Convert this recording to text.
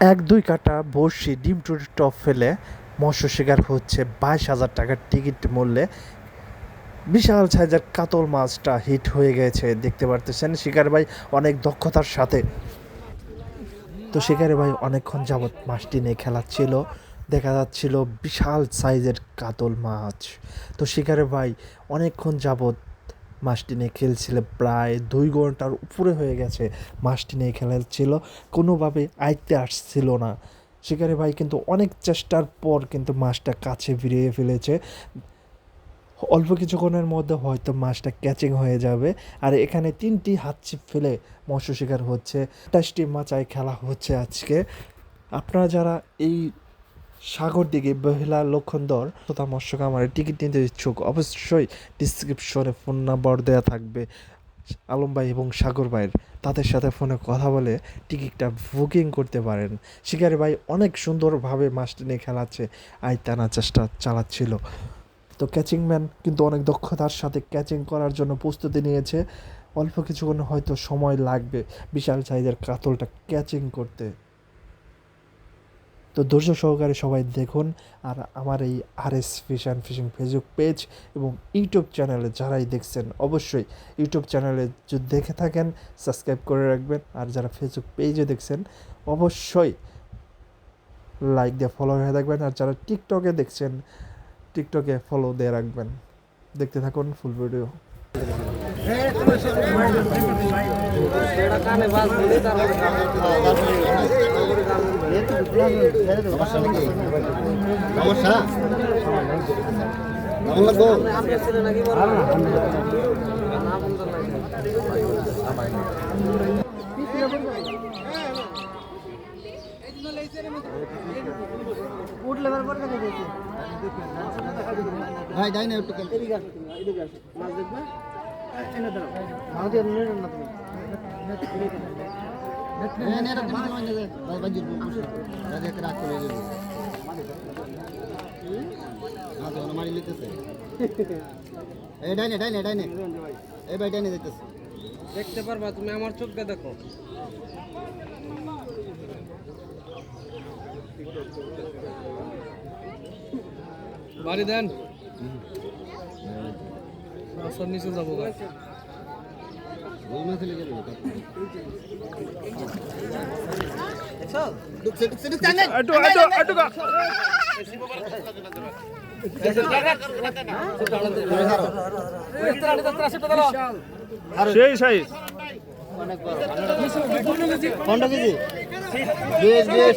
এক দুই কাটা বড়শি ডিম টুটি টপ ফেলে মৎস্য শিকার হচ্ছে বাইশ হাজার টাকার টিকিট মূল্যে। বিশাল সাইজের কাতল মাছটা হিট হয়ে গেছে, দেখতে পারতেছেন? শিকার ভাই অনেক দক্ষতার সাথে। তো শিকারি ভাই অনেকক্ষণ যাবৎ মাছটি নিয়ে খেলাচ্ছিল দেখা যাচ্ছিল বিশাল সাইজের কাতল মাছ। তো শিকারে ভাই অনেকক্ষণ যাবৎ মাছটি নিয়ে খেলছিল প্রায় দুই ঘণ্টার উপরে হয়ে গেছে মাছটি নিয়ে খেলাচ্ছিল কোনোভাবে আইতে আসছিল না। সেখানে ভাই কিন্তু অনেক চেষ্টার পর কিন্তু মাছটা কাছে ফিরিয়ে ফেলেছে। অল্প কিছুক্ষণের মধ্যে হয়তো মাছটা ক্যাচিং হয়ে যাবে। আর এখানে তিনটি হাত ছিপ ফেলে মৎস্য শিকার হচ্ছে। আঠাশটি মাচায় খেলা হচ্ছে আজকে। আপনারা যারা এই সাগর দিকে মহিলা লক্ষণদর তথা মৎস্য টিকিট নিতে ইচ্ছুক। অবশ্যই ডিসক্রিপশনে ফোন নাম্বার দেওয়া থাকবে। আলম ভাই এবং সাগর ভাইয়ের তাদের সাথে ফোনে কথা বলে টিকিটটা বুকিং করতে পারেন। শিকারি ভাই অনেক সুন্দরভাবে মাছটি নিয়ে খেলাচ্ছে টানার চেষ্টা চালাচ্ছিল। তো ক্যাচিং ম্যান কিন্তু অনেক দক্ষতার সাথে ক্যাচিং করার জন্য প্রস্তুতি নিয়েছে। অল্প কিছুক্ষণ হয়তো সময় লাগবে। বিশাল সাইজের কাতলটা ক্যাচিং করতে। তো ধৈর্য সহকারে সবাই দেখুন আর আমার এই R S fish and fishing Facebook page এবং ইউটিউব চ্যানেলে যারাই দেখছেন অবশ্যই ইউটিউব চ্যানেলে যদি দেখে থাকেন সাবস্ক্রাইব করে রাখবেন আর যারা ফেসবুক পেজে দেখছেন, অবশ্যই লাইক দিয়ে ফলো হয়ে থাকবেন আর যারা টিকটকে দেখছেন টিকটকে ফলো দিয়ে রাখবেন। দেখতে থাকুন ফুল ভিডিও সমস্যা কেমন লাগবো ভাই যাই না একটু কেন হ্যাঁ, মারি লিতেছে। এই ডাইনে, ডাইনে, ডাইনে। এই ভাই, ডাইনে। দেখতে পারবা তুমি আমার চোখকে দেখো। বাড়ি দেন। আসার নিচে যাব আনে। সেই সাইজ কেজি। বেশ বেশ